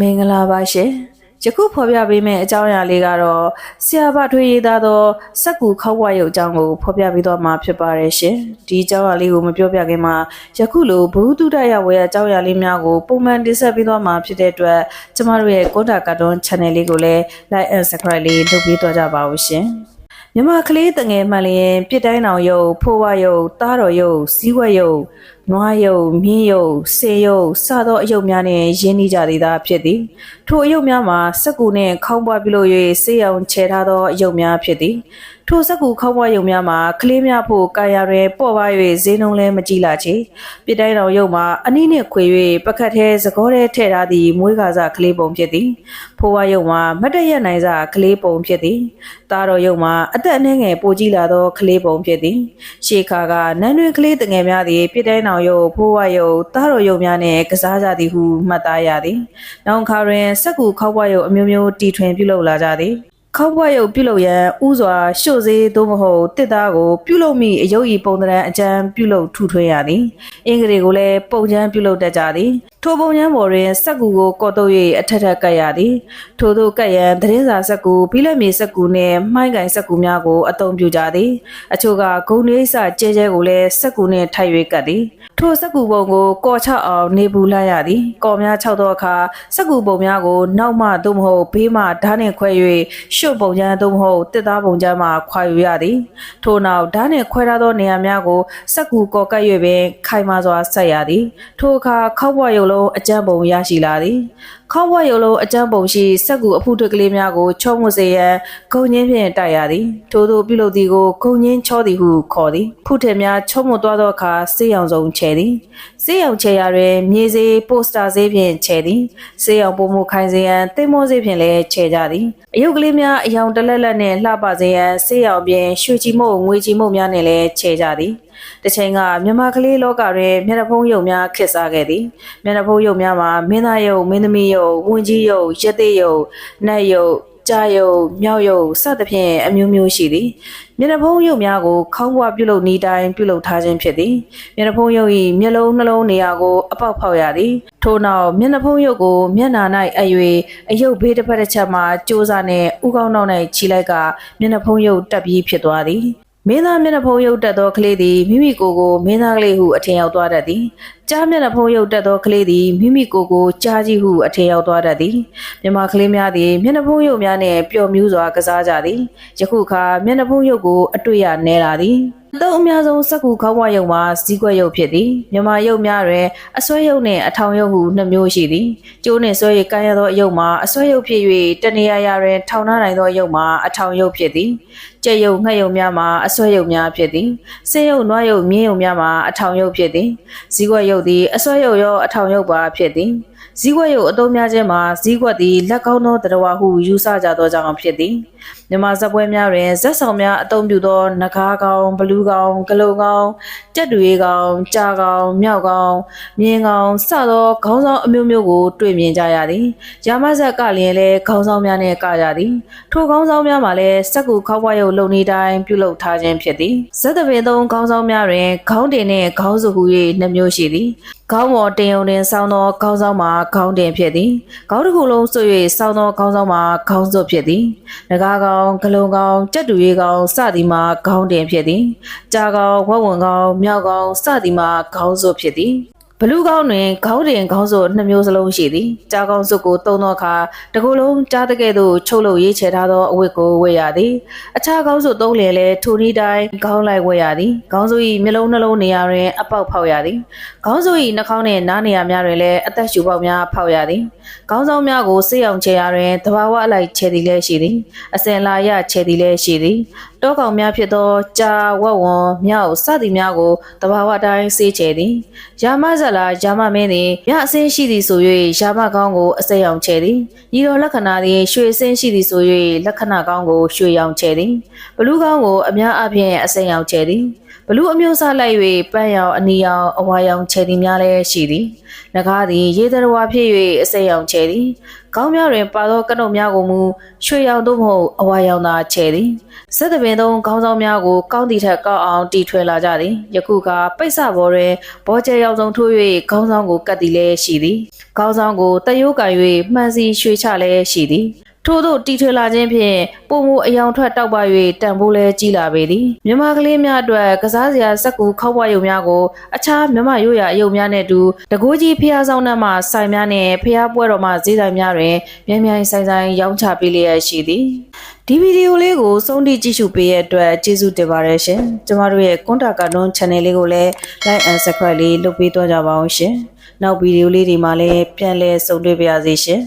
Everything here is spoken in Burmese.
မင်္ဂလာပါရှင်ယခုဖော်ပြပေးမယ့်အကြောင်းအရာလေးကတော့ဆရာဘထွေးရေးသားသောစက်ကူခောက်ဝရုပ်အကြောင်းကိုဖော်ပြပေးတော့မှာဖြစ်ပါတယ်ရှင်ဒီအကြောင်းအရာလေးကိုမပြောပြခင်မှာယခုလိုဘ ഹു တုဒရဝေအကြောင်းအရာလေးများကိုပုံမှန်တင်ဆက်ပေးတော့မှာဖြစ်တဲ့အတွက်ကျမတို့ရဲ့ကွန်တာကာတွန်း channel လေးကိုလည်း like and subscribe လေးလုပ်ပေးတော့ကြပါဦးရှင်မြမကလေးတငယ်မှန်လျင်ပြစ်တိုင်းအောင်ရုပ်ဖိုးဝရုပ်တားတော်ရုပ်စီးဝက်ရုပ်နွားရုပ်မြင်းရုပ်ဆေရုပ်စသောအယုတ်များနှင့်ရင်းနှီးကြသေးတာဖြစ်သည်ထိုအယုတ်များမှာစက်ကူနှင့်ခေါင်းပွားပြုလုပ်၍ဆေးရောင်ချဲထားသောအယုတ်များဖြစ်သည်ထိုစက်ကူခေါင်းပွားယုတ်များမှာကလေးများဖို့ကာယာတွင်ပေါ့ပါ၍ဈေးနှုန်းလည်းမကြည့်လာချေပြစ်တိုင်းတော်ယုတ်မှာအနည်းနှင့်ခွေ၍ပကတ်သေးသကောထဲထည့်ထားသည့်မွေးကားစကလေးပုံဖြစ်သည်ဖိုးဝါယုတ်မှာမတ်တရက်နိုင်စကလေးပုံဖြစ်သည်တားတော်ယုတ်မှာအသက်အနှဲငယ်ပိုကြီးလာသောကလေးပုံဖြစ်သည်ရှေခါကနန်းတွင်ကလေးတငယ်များသည်ပြစ်တိုင်းတော်ယုတ်ဖိုးဝါယုတ်တားတော်ယုတ်များနှင့်ကစားကြသည်ဟုမှတ်သားရသည်နောင်ခါတွင်စက်ကူခောက်ပွားယုတ်အမျိုးမျိုးတီထွင်ပြုလုပ်လာကြသည်ခောက်ဘွက်ရုပ်ပြုလုပ်ရန်ဥစွာရှို့စေးသို့မဟုတ်တစ်သားကိုပြုလုပ်မိအယုတ်ဤပုံသဏ္ဍာန်အကြံပြုလုပ်ထူထွင်းရသည်အင်္ဂလိပ်ကိုလည်းပုံချမ်းပြုလုပ်တတ်ကြသည် ထိုပုံချမ်းပေါ်တွင်စက်ကူကိုကော့တုပ်၍အထက်ထက်ကပ်ရသည်ထို့သို့ကပ်ရန်သတင်းစာစက်ကူဘိလက်မီစက်ကူနှင့်မှိုင်းကင်စက်ကူများကိုအသုံးပြုကြသည်အချို့ကဂုံနေဆကျဲကျဲကိုလည်းစက်ကူနှင့်ထိုက်၍ကပ်သည်ထိုစက်ကူပုံကိုကော်ချအောင်နေပူလိုက်ရသည်ကော်များ၆သောအခါစက်ကူပုံများကိုနောက်မှသို့မဟုတ်ဘေးမှဓာတ်နှင့်ခွဲ၍ရှုပ်ပုံချမ်းသို့မဟုတ်တစ်သားပုံချမ်းမှခွာယူရသည်ထို့နောက်ဓာတ်နှင့်ခွဲထားသောနေရာများကိုစက်ကူကော်ကပ်၍ပင်ခိုင်မာစွာဆက်ရသည်ထိုအခါခောက်ဘွားရုပ်လုံးအကျန်းပုံရရှိလာသည် ခေါင်းဝရုပ်လုံးအကျန်းပုံရှိစက်ကူအဖုထွက်ကလေးများကိုချုံမစေရန်ဂုံညင်းဖြင့်တိုက်ရသည်ထို့သောပြုလုပ်သည်ကိုဂုံညင်းချောသည်ဟုခေါ်သည်ဖုထည်များချုံမသွားသောအခါစေးရောင်စုံချဲသည်စေးရောင်ချဲရာတွင်မြေစေးပိုစတာစေးဖြင့်ချဲသည်စေးရောင်ပုံမှုခိုင်စေရန်သိမ်မောစေးဖြင့်လည်းချဲကြသည်အယုတ်ကလေးများအယောင်တလက်လက်နှင့်လှပစေရန်စေးရောင်ပြင်ရွှေချီမုတ်ငွေချီမုတ်များနှင့်လည်းချဲကြသည်တချိန်ကမြန်မာကလေးလောကတွင်မျက်နှာဖုံးယုံများခစ်စားခဲ့သည်မျက်နှာဖုံးယုံများမှာမင်းသားယုံမင်းသမီးယုံဝန်ကြီးယုံရက်သေးယုံနတ်ယုံကြာယုံမြောက်ယုံစသဖြင့်အမျိုးမျိုးရှိသည်မျက်နှာဖုံးယုံများကိုခေါင်းပွားပြုလုပ်နေတိုင်းပြုလုပ်ထားခြင်းဖြစ်သည်မျက်နှာဖုံးယုံ၏မျက်လုံးနှလုံးနေရာကိုအပေါက်ဖောက်ရသည်ထို့နောက်မျက်နှာဖုံးယုံကိုမျက်နာ၌အ၍အယုတ်ဘေးတစ်ဖက်တစ်ချက်မှစ조사နှင့်ဥကောင်းနောက်၌ခြိလိုက်ကမျက်နှာဖုံးယုံတက်ပြီးဖြစ်သွားသည် မင်းသားမျက်နှာဖုံးရုပ်တက်သောကလေးသည်မိမိကိုယ်ကိုမင်းသားကလေးဟုအထင်ရောက်သွားတတ်သည်။ကြားမျက်နှာဖုံးရုပ်တက်သောကလေးသည်မိမိကိုယ်ကိုကြားကြီးဟုအထင်ရောက်သွားတတ်သည်။မြမကလေးများသည်မျက်နှာဖုံးရုပ်များနှင့်ပျော်မြူးစွာကစားကြသည်။ယခုအခါမျက်နှာဖုံးရုပ်ကိုအတွေ့ရနေလာသည်။အသုံးအများဆုံးစက်ကူခေါင်းဝရုပ်မှာဇီးကွက်ရုပ်ဖြစ်သည်မြန်မာရုပ်များတွင်အစွဲရုပ်နှင့်အထောင်ရုပ်ဟုနှစ်မျိုးရှိသည်ကျိုးနှင့်ဆွဲ၍ကမ်းရသောရုပ်မှာအစွဲရုပ်ဖြစ်၍တနေရာရာတွင်ထောင်နှနိုင်သောရုပ်မှာအထောင်ရုပ်ဖြစ်သည် ကြက်ရုပ်ငှက်ရုပ်များမှာအစွဲရုပ်များဖြစ်သည်ဆင်းရုပ်နွားရုပ်မြင်းရုပ်များမှာအထောင်ရုပ်ဖြစ်သည်ဇီးကွက်ရုပ်သည်အစွဲရုပ်ရောအထောင်ရုပ်ပါဖြစ်သည် ဇီးကွက်ရုပ်အသုံးများခြင်းမှာဇီးကွက်သည်လက်ကောင်းသောတရားဟုယူဆကြသောကြောင့်ဖြစ်သည်မြန်မာဇက်ပွဲများတွင်ဇက်ဆောင်များအသုံးပြုသောနဂါးကောင်ဘလူးကောင်ဂလုံကောင်တက်တူရီကောင်ကြာကောင်မြောက်ကောင်မြင်းကောင်စသောခေါင်းဆောင်အမျိုးမျိုးကို တွေ့မြင်ကြရသည်ရာမဇက်ကလည်းလည်းခေါင်းဆောင်များနှင့်ကကြသည်ထိုခေါင်းဆောင်များမှာလည်းစက်ကူခောက်ဝါရုပ်လုံနေတိုင်းပြုလုပ်ထားခြင်းဖြစ်သည်ဇက်တပင်သုံးခေါင်းဆောင်များတွင်ခေါင်းတင်နှင့်ခေါင်းစုဟု၍နှစ်မျိုးရှိသည် ခေါင်းပေါ်တင်ုံတင်ဆောင်းသောခေါင်းဆောင်မှာခေါင်းတင်ဖြစ်သည်ခေါင်းတစ်ခုလုံးဆွ၍ဆောင်းသောခေါင်းဆောင်မှာခေါင်းစွပ်ဖြစ်သည်ငကားကောင်ဂလုံကောင်ကြက်တူရီကောင်စသည်မှာခေါင်းတင်ဖြစ်သည်ကြာကောင်ဝက်ဝင်ကောင်မြောက်ကောင်စသည်မှာခေါင်းစွပ်ဖြစ်သည် ဘလူးကောင်းတွင်ခေါင်းတင်ခေါင်းစို့နှစ်မျိုးစလုံးရှိသည်။ကြားကောင်းစုပ်ကိုတုံသောအခါတကူလုံးကြားတကဲ့သို့ချုပ်လို့ရေးချထားသောအဝတ်ကိုဝတ်ရသည်။အခြားခေါင်းစို့သုံးလျင်လည်းထိုနည်းတိုင်းခေါင်းလိုက်ဝတ်ရသည်။ခေါင်းစို့၏မျက်လုံးနှလုံးနေရာတွင်အပေါက်ဖောက်ရသည်။ခေါင်းစို့၏နှာခေါင်းနှင့်နားနေရာများတွင်လည်းအသက်ရှူပေါက်များဖောက်ရသည်။ခေါင်းဆောင်များကိုစေးအောင်ချေရာတွင်တဘာဝအလိုက်ချေသည်လည်းရှိသည်။အစင်လာရချေသည်လည်းရှိသည်။ တောကောင်များဖြစ်သောကြာဝက်ဝံမြောက်စသည်များကိုတဘာဝတိုင်းစေးချေသည်။ရာမဇလာရာမမင်းသည်မြအစင်းရှိသည်ဆို၍ရာမကောင်းကိုအစိမ်းအောင်ချေသည်။ဤတော်လက္ခဏာသည်ရွှေစင်းရှိသည်ဆို၍လက္ခဏာကောင်းကိုရွှေရောင်ချေသည်။ဘလူးကောင်းကိုအများအပြားအစိမ်းအောင်ချေသည်။ဘ လူအမျိုးအစားလိုက်၍ပန်းရောင်အနီရောင်အဝါရောင်ခြေသည်များလည်းရှိသည်။နဂါးသည်ရေသရဝါဖြစ်၍အစိမ်းရောင်ခြေသည်။ကောင်းများတွင်ပါသောကနုတ်များကိုမူရွှေရောင်သို့မဟုတ်အဝါရောင်သာခြေသည်။စက်သပင်သုံးခေါင်းဆောင်များကိုကောင်းသည့်ထက်ကောက်အောင်တီထွင်လာကြသည်။ယခုကပိတ်စဘော်တွင်ဘောကျဲရောက်ဆုံးထိုး၍ခေါင်းဆောင်ကိုကတ်သည်လည်းရှိသည်။ခေါင်းဆောင်ကိုတယိုးကန်၍မှန်စီရွှေချလည်းရှိသည်။ ထို့သို့တီထွေလာခြင်းဖြင့်ပုံမူအယောင်ထွက်တောက်ပ၍တံပိုးလဲကြီးလာပေသည်မြမကလေးများအတွက်ကစားစရာစက်ကူခောက်ပွားရုံများကိုအခြားမြမရိုးရာအယုံများနဲ့တူတကိုးကြီးဖျားဆောင်နှံမှဆိုင်များနဲ့ဖျားပွဲတော်မှဈေးဆိုင်များတွင်မြန်မြန်ဆိုင်ဆိုင်ရောင်းချပေးလျက်ရှိသည်ဒီဗီဒီယိုလေးကိုဆုံးထိကြည့်ရှုပေးရတဲ့အတွက်ကျေးဇူးတင်ပါတယ်ရှင်ကျမတို့ရဲ့ကွန်တာကာတွန်း channel လေးကိုလည်း like and subscribe လေးလုပ်ပေးသွားကြပါအောင်ရှင်နောက်ဗီဒီယိုလေးတွေမှာလည်းပြန်လည်ဆုံတွေ့ပါရစေရှင်